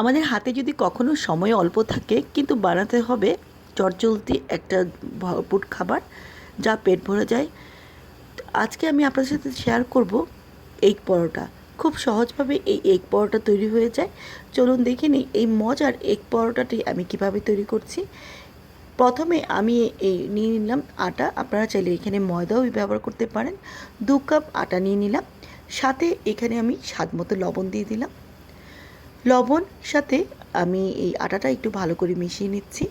আমাদের হাতে যদি কখনো সময় অল্প থাকে, কিন্তু বানাতে হবে চটচলতি একটা ভরপুর খাবার যা পেট ভরে যায়। আজকে আমি আপনাদের সাথে শেয়ার করব এগ পরোটা। খুব সহজভাবে এই এগ পরোটা তৈরি হয়ে যায়। চলুন দেখে নিই এই মজার এগ পরোটাটি আমি কীভাবে তৈরি করছি। প্রথমে আমি এই নিয়ে নিলাম আটা। আপনারা চাইলে এখানে ময়দাও ব্যবহার করতে পারেন। দু কাপ আটা নিয়ে নিলাম। সাথে এখানে আমি স্বাদ মতো লবণ দিয়ে দিলাম। লবণ সাথে আমি এই আটাটা একটু ভালো করে মিশিয়ে নিচ্ছি।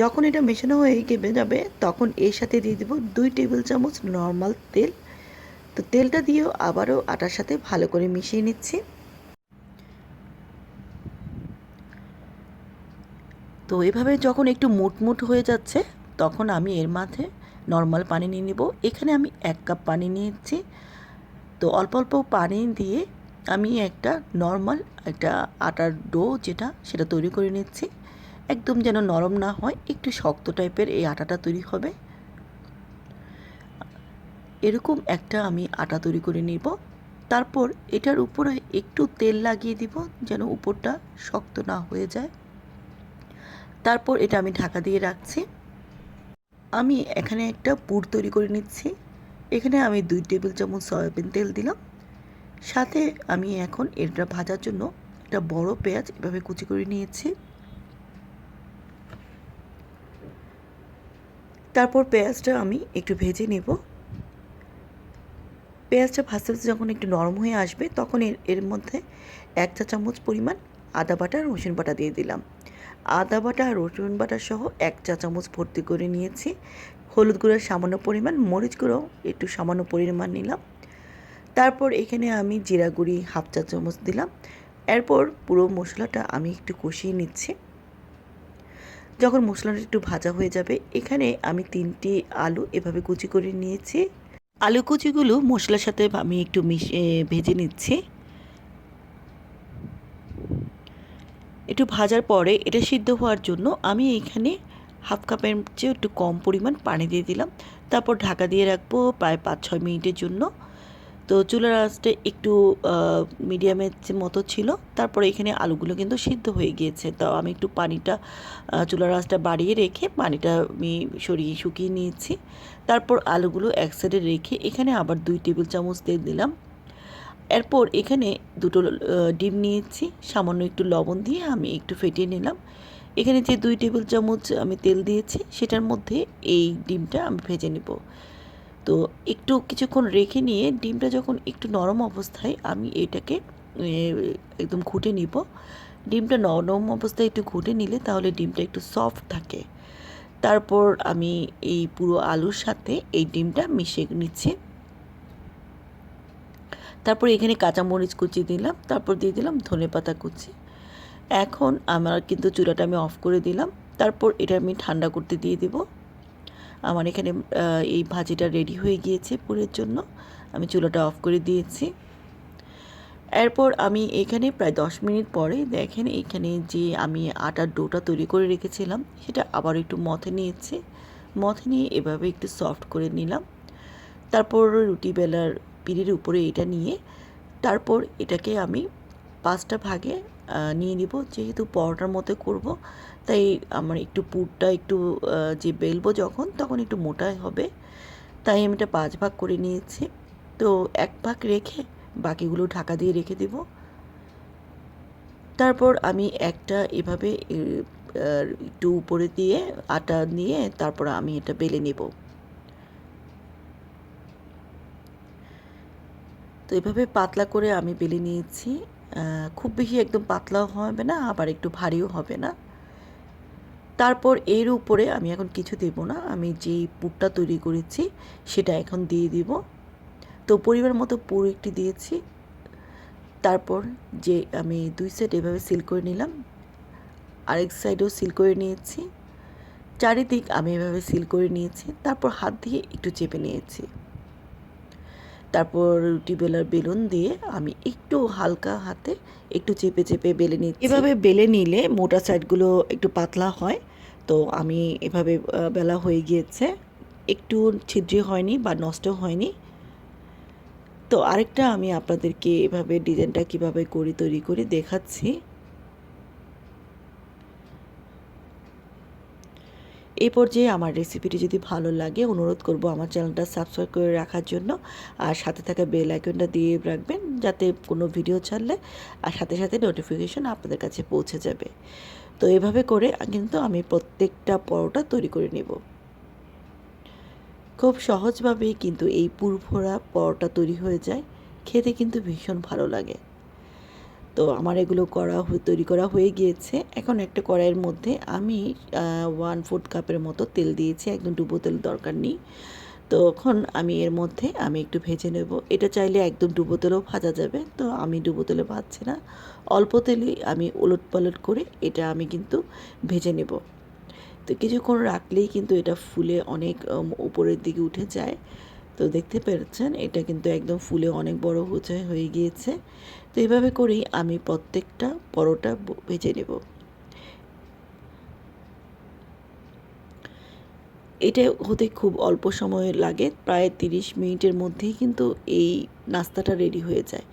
যখন এটা মেশানো হয়ে গেবে যাবে, তখন এর সাথে দিয়ে দেবো দুই টেবিল চামচ নর্মাল তেল। তো তেলটা দিয়েও আবারও আটার সাথে ভালো করে মিশিয়ে নিচ্ছি। তো এভাবে যখন একটু মুটমুট হয়ে যাচ্ছে, তখন আমি এর মাঝে নর্মাল পানি নিয়ে নেব। এখানে আমি এক কাপ পানি নিয়েছি। তো অল্প অল্প পানি দিয়ে আমি একটা নর্মাল একটা আটার ডো যেটা সেটা তৈরি করে নিচ্ছি। একদম যেন নরম না হয়, একটু শক্ত টাইপের এই আটাটা তৈরি হবে। এরকম একটা আমি আটা তৈরি করে নিব। তারপর এটার উপরে একটু তেল লাগিয়ে দিব যেন উপরটা শক্ত না হয়ে যায়। তারপর এটা আমি ঢাকা দিয়ে রাখছি। আমি এখানে একটা পুর তৈরি করে নিচ্ছি। এখানে আমি দুই টেবিল চামচ সয়াবিন তেল দিলাম। সাথে আমি এখন এটা ভাজার জন্য একটা বড় পেঁয়াজ এভাবে কুচি করে নিয়েছি। তারপর পেঁয়াজটা আমি একটু ভেজে নেব। পেঁয়াজটা ভাজতে ভাজতে যখন একটু নরম হয়ে আসবে, তখন এর এর মধ্যে এক চা চামচ পরিমাণ আদা বাটা, রসুন বাটা দিয়ে দিলাম। আদা বাটা, রসুন বাটা সহ এক চা চামচ ভর্তি করে নিয়েছি। হলুদ গুঁড়োর সামান্য পরিমাণ, মরিচ গুঁড়ো একটু সামান্য পরিমাণ নিলাম। তারপর এখানে আমি জিরা গুঁড়ি হাফ চা চামচ দিলাম। এরপর পুরো মশলাটা আমি একটু কষিয়ে নিচ্ছি। যখন মশলাটা একটু ভাজা হয়ে যাবে, এখানে আমি তিনটি আলু এভাবে কুচি করে নিয়েছি। আলু কুচিগুলো মশলার সাথে আমি একটু মিশিয়ে ভেজে নিচ্ছি। একটু ভাজার পরে এটা সিদ্ধ হওয়ার জন্য আমি এখানে হাফ কাপের চেয়ে একটু কম পরিমাণ পানি দিয়ে দিলাম। তারপর ঢাকা দিয়ে রাখব প্রায় পাঁচ ছয় মিনিটের জন্য। তো চুলার আঁচটা একটু মিডিয়ামের যে মতো ছিল, তারপরে এখানে আলুগুলো কিন্তু সিদ্ধ হয়ে গিয়েছে। তো আমি একটু পানিটা চুলার আঁচটা বাড়িয়ে রেখে পানিটা আমি সরিয়ে শুকিয়ে নিয়েছি। তারপর আলুগুলো এক সাইডে রেখে এখানে আবার দুই টেবিল চামচ তেল দিলাম। এরপর এখানে দুটো ডিম নিয়েছি, সামান্য একটু লবণ দিয়ে আমি একটু ফেটিয়ে নিলাম। এখানে যে দুই টেবিল চামচ আমি তেল দিয়েছি, সেটার মধ্যে এই ডিমটা আমি ভেজে নেব। তো একটু কিছুক্ষণ রেখে নিয়ে ডিমটা যখন একটু নরম অবস্থায় আমি এটাকে একদম ঘুটে নিব। ডিমটা নরম অবস্থায় একটু ঘুটে নিলে তাহলে ডিমটা একটু সফট থাকে। তারপর আমি এই পুরো আলুর সাথে এই ডিমটা মিশিয়ে নিচ্ছি। তারপর এখানে কাঁচামরিচ কুচি দিলাম, তারপর দিয়ে দিলাম ধনে পাতা কুচি। এখন আমার কিন্তু চুলাটা আমি অফ করে দিলাম। তারপর এটা আমি ঠান্ডা করতে দিয়ে দেব। আমার এখানে এই ভাজিটা রেডি হয়ে গিয়েছে পুরের জন্য। আমি চুলাটা অফ করে দিয়েছি। এরপর আমি এখানে প্রায় দশ মিনিট পরে দেখেন এখানে যে আমি আটার ডোটা তৈরি করে রেখেছিলাম, সেটা আবার একটু মথে নিয়েছি। মথে নিয়ে এভাবে একটু সফট করে নিলাম। তারপর রুটি বেলার পিড়ির উপরে এটা নিয়ে, তারপর এটাকে আমি পাঁচটা ভাগে নিয়ে নিব। যেহেতু পরোটার মতো করব, তাই আমার একটু পুরটা একটু যে বেলবো যখন, তখন একটু মোটাই হবে। তাই আমি এটা পাঁচ ভাগ করে নিয়েছি। তো এক ভাগ রেখে বাকিগুলো ঢাকা দিয়ে রেখে দেব। তারপর আমি একটা এভাবে একটু উপরে দিয়ে আটা নিয়ে তারপর আমি এটা বেলে নেব। তো এভাবে পাতলা করে আমি বেলে নিয়েছি। খুব বেশি একদম পাতলাও হবে না, আবার একটু ভারীও হবে না। তারপর এর উপরে আমি এখন কিছু দেব না, আমি যেই পুরটা তৈরি করেছি সেটা এখন দিয়ে দিব। তো পরিবার মতো পুর একটি দিয়েছি। তারপর যে আমি দুই সাইড এভাবে সিল করে নিলাম, আরেক সাইডেও সিল করে নিয়েছি। চারিদিক আমি এভাবে সিল করে নিয়েছি, তারপর হাত দিয়ে একটু চেপে নিয়েছি। তারপর রুটি বেলার বেলুন দিয়ে আমি একটু হালকা হাতে একটু চেপে চেপে বেলে নিই এভাবে বেলে নিলে মোটা সাইডগুলো একটু পাতলা হয়। তো আমি এভাবে বেলা হয়ে গিয়েছে। একটু ছিদ্রি হয়নি বা নষ্ট হয়নি। তো আরেকটা আমি আপনাদেরকে এভাবে ডিজাইনটা কীভাবে করি তৈরি করে দেখাচ্ছি। এই পর্যায়ে আমার রেসিপিটি যদি ভালো লাগে, অনুরোধ করব আমার চ্যানেলটা সাবস্ক্রাইব করে রাখার জন্য। আর সাথে থাকা বেল আইকনটা দিয়ে রাখবেন, যাতে কোনো ভিডিও ছাড়লে আর সাথে সাথে নোটিফিকেশন আপনাদের কাছে পৌঁছে যাবে। তো এভাবে করে কিন্তু আমি প্রত্যেকটা পরোটা তৈরি করে নেব। খুব সহজভাবেই কিন্তু এই পুরভরা পরোটা তৈরি হয়ে যায়। খেতে কিন্তু ভীষণ ভালো লাগে। তো আমার এগুলো করা তৈরি করা হয়ে গিয়েছে। এখন একটা কড়াইয়ের মধ্যে আমি ওয়ান ফোর্থ কাপের মতো তেল দিয়েছি একদম ডুবো তেল দরকার নেই। তো এখন আমি এর মধ্যে আমি একটু ভেজে নেব। এটা চাইলে একদম ডুবো তেলেও ভাজা যাবে, তো আমি ডুবো তেলে ভাজছি না। অল্প তেলেই আমি ওলট পালট করে এটা আমি কিন্তু ভেজে নেব। তো কিছুক্ষণ রাখলেই কিন্তু এটা ফুলে অনেক উপরের দিকে উঠে যায়। তো দেখতে পেরেছেন, এটা কিন্তু একদম ফুলে অনেক বড় হচ্ছে হয়ে গিয়েছে। তো এইভাবে করেই আমি প্রত্যেকটা পরোটা ভেজে নেব। এটা হতে খুব অল্প সময় লাগে, প্রায় তিরিশ মিনিটের মধ্যেই কিন্তু এই নাস্তাটা রেডি হয়ে যায়।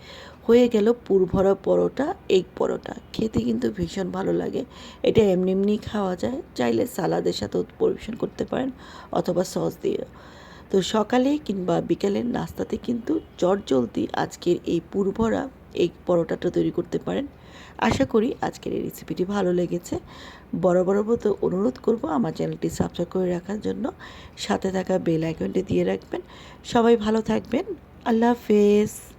হয়ে গেল পুরভরা পরোটা, এগ পরোটা। খেতে কিন্তু ভীষণ ভালো লাগে। এটা এমনি এমনি খাওয়া যায়। চাইলে সালাদের সাথেও পরিবেশন করতে পারেন অথবা সস দিয়ে তো সকালে কিংবা বিকালের নাস্তাতে কিন্তু চটজলদি আজকের এই পুরভরা এই পরোটাটা তৈরি করতে পারেন। আশা করি আজকের এই রেসিপিটি ভালো লেগেছে। বড় বড় মতো অনুরোধ করব আমার চ্যানেলটি সাবস্ক্রাইব করে রাখার জন্য। সাথে থাকা বেল আইকনটি দিয়ে রাখবেন। সবাই ভালো থাকবেন। আল্লাহ হাফেজ।